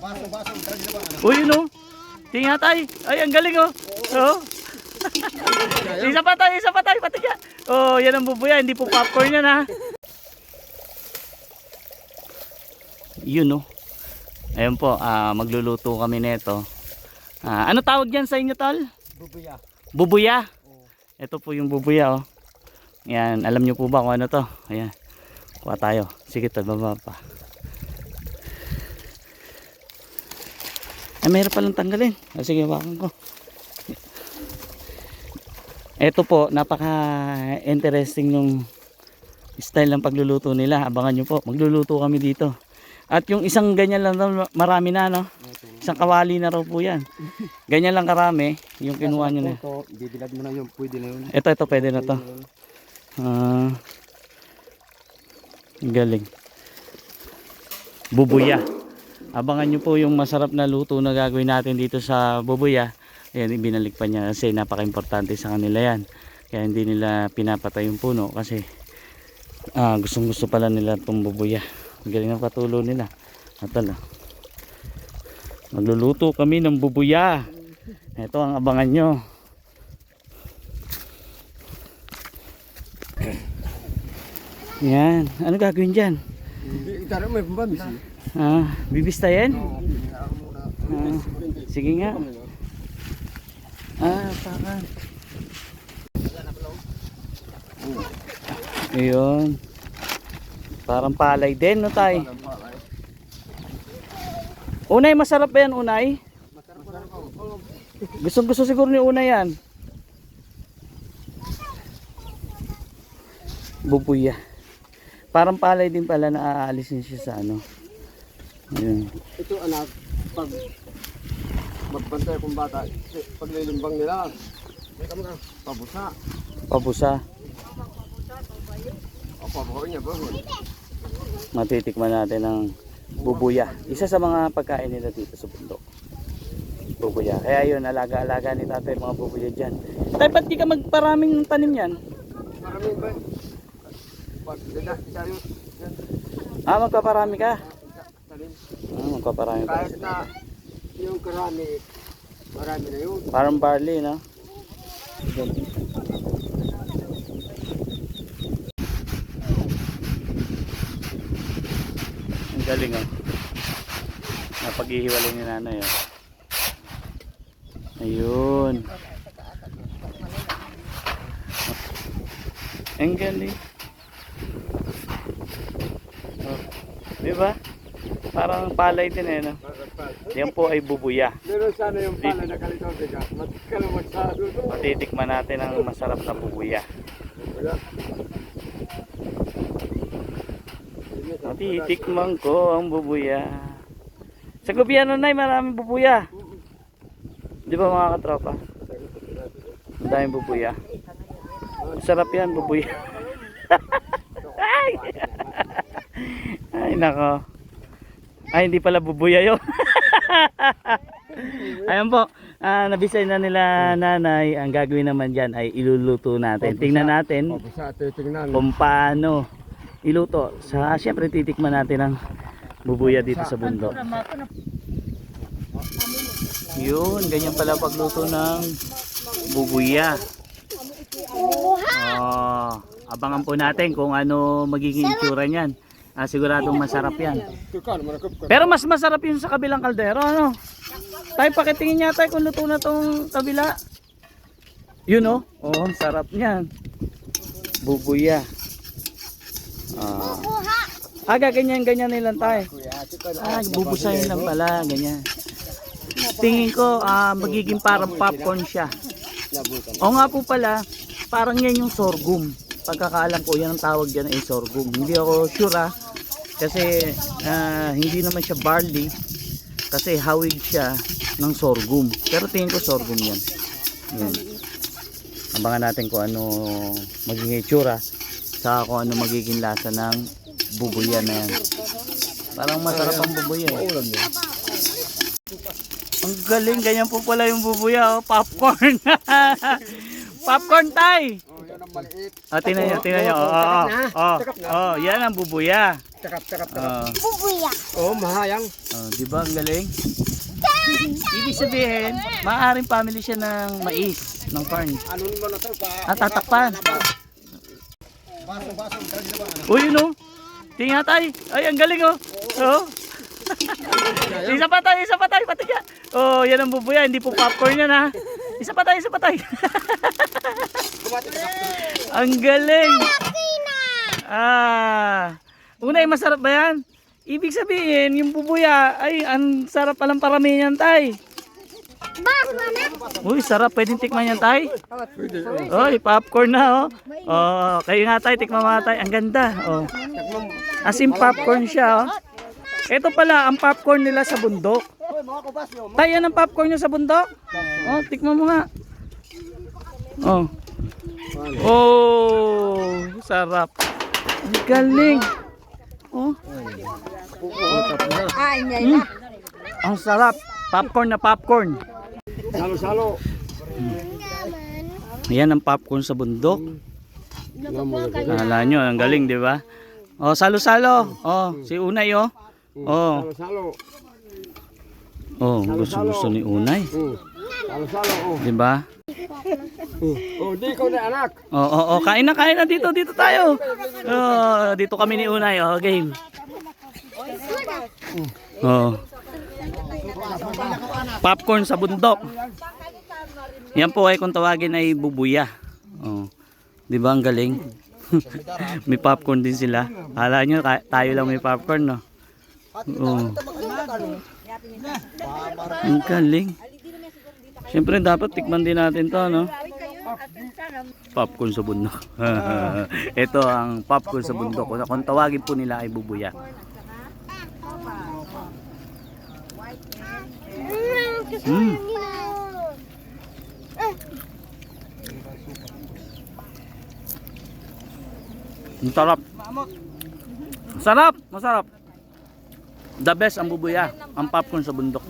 Baso, baso. Ano? Uy, yun oh. Tingnan tay. Ay, ang galing oh. Oh. isa pa tayo, isa pa tayo, patigya. Oh, yan ang bubuya, hindi po popcorn yan ha. Yun oh. Ayun po, ah, magluluto kami nito. Ah, ano tawag diyan sa inyo, tol? Bubuya. Bubuya. Ito po yung bubuya oh. Yan, alam niyo po ba kung ano to? Ayan. Kuha tayo. Sige, tol, baba pa. Ay, mayroon palang tanggalin. Ah, sige, hawakan ko. Ito po, napaka-interesting yung style ng pagluluto nila. Abangan nyo po, magluluto kami dito. At yung isang ganyan lang, marami na, no? Isang kawali na raw po yan. Ganyan lang karami, yung kinuha nyo na. Ito, bibilad mo na yung pwede na yun. Ito, ito, pwede na to. Ah, galing. Bubuya. Abangan nyo po yung masarap na luto na gagawin natin dito sa bubuya. Ayan, ibinalik pa niya kasi napaka-importante sa kanila yan. Kaya hindi nila pinapatay yung puno kasi ah, gustong gusto pala nila itong bubuya. Ang Galing ng patulo nila. Natal ah. Magluluto kami ng bubuya. Ito ang abangan nyo. Yan. Ano gagawin dyan? Tara mo, yung pambabis. Ah, bibistayin? Ah, sige nga. Ah, pakan. Ayun. Parang palay din, no tay? Unay, masarap ba yan, Unay? Gustong gusto siguro ni Unay yan. Bubuya. Parang palay din pala na aalisin siya sa ano. Ayun. Ito anak, pag magbantay kong bata, pag lilimbang nila, pabusa. Pabusa. O pabuhay niya ba? Matitikman natin ang bubuya. Isa sa mga pagkain nila dito sa bundok. Bubuya. Kaya yun, alaga-alaga ni tatay mga bubuya dyan. Tay, ba't di ka magparaming tanim yan? Maraming ba? Pag dada, tayo, Ah, magpaparami ka? Talim. Ah, magpaparami ka. Kahit na yung karami, marami na yun. Parang barley, no? Ang galing, oh. Napaghihiwalay ni nanay, oh. Ayun. Ang galing. Oh. Di ba? Parang palay din, eh, no? Yan po ay bubuya. Meron sana yung pala na kalito, tiga. Matikal masyado to. Matitikman natin ang masarap na bubuya. Matitikman ko ang bubuya. Sa gobyerno na maraming bubuya. Di ba mga katropa? Ang daming bubuya. Sarap yan, bubuya. Ay! Ay, nako. Ay, hindi pala bubuya yun. Ayan po, ah, nabisay na nila nanay. Ang gagawin naman dyan ay iluluto natin. Tingnan natin Pabusa, titignan. kung paano iluto. Sa syempre titikman natin ang bubuya dito sa bundok. Yun, ganyan pala pagluto ng bubuya. Oh, abangan po natin kung ano magiging itsura niyan. Ah, siguradong masarap yan. Pero mas masarap yun sa kabilang kaldero, ano? Tayo pakitingin niya tayo kung luto na tong kabila. Yun oh. Oo, ang sarap niyan. Bubuya. Ah. Ah, ganyan ganyan nilang tukan. Ah, bubusahin lang pala, ganyan. Tingin ko ah, magiging parang popcorn siya. Labutan. O nga po pala, parang yan yung sorghum. Pagkakaalam ko, yan ang tawag dyan ay sorghum. Hindi ako sure ah. Kasi ah, hindi naman siya barley. Kasi hawig siya ng sorghum. Pero tingin ko sorghum yan. Yan. Abangan natin kung ano magiging itsura. Saka kung ano magiging lasa ng bubuya na yan. Parang masarap ang bubuya eh. Ang galing, ganyan po pala yung bubuya, oh. popcorn. popcorn tay. Oh, maliit. Ah, tingnan nyo, tingnan nyo. Oo, Oh, takap oh, na. oh, oh, yan ang bubuya. Takap, takap, takap. Oh, Oh, mahayang. oh, di ba ang galing? Ibig sabihin, maaaring family siya ng mais, ng corn. Ano mo na to pa? Ah, tatakpan. Uy, yun oh. Tingnan tayo. Ay, ang galing oh. Oh. isa pa tayo, isa pa tayo, pati ka. Oh, yan ang bubuya, hindi po popcorn yan ha. Isa pa tayo, isa pa tayo. ang galing. Ah. Unay, masarap ba yan? Ibig sabihin, yung bubuya, ay, ang sarap palang paramihan tay. Uy, sarap. Pwedeng tikman yan tay. Oy, popcorn na oh. Oh, kayo nga tay, tikman mo nga tay. Ang ganda. Oh. As in popcorn siya oh. Ito pala ang popcorn nila sa bundok. Mga kubas nyo. Tay, yan ang popcorn nyo sa bundok? Oh, tikman mo nga. Oh. Oh, sarap. Ang galing. Oh. Ay, Mm. Ang sarap. Popcorn na popcorn. Salo-salo. Yan ang popcorn sa bundok. Kala nyo, ang galing, di ba? Oh, salo-salo. Oh, si Unay, oh. Oh, Salo-salo. Oh, gusto-gusto ni Unay. Hmm. Salo-salo. Oh. Di ba? Oh, di ko na anak. Oh, oh, oh, kain na, kain na dito, dito tayo. Oh, dito kami ni Unay, oh, game. Oh. Popcorn sa bundok. Yan po ay kung tawagin ay bubuya. Oh. 'Di ba ang galing? may popcorn din sila. Kala nyo tayo lang may popcorn, no? Oh. Ang galing. Siyempre dapat tikman din natin 'to, no? Popcorn sa bundok. Ito ang popcorn sa bundok. Kung- tawagin po nila ay bubuya. Mm. Ang sarap. Sarap, masarap. The best ang bubuya, ang popcorn sa bundok.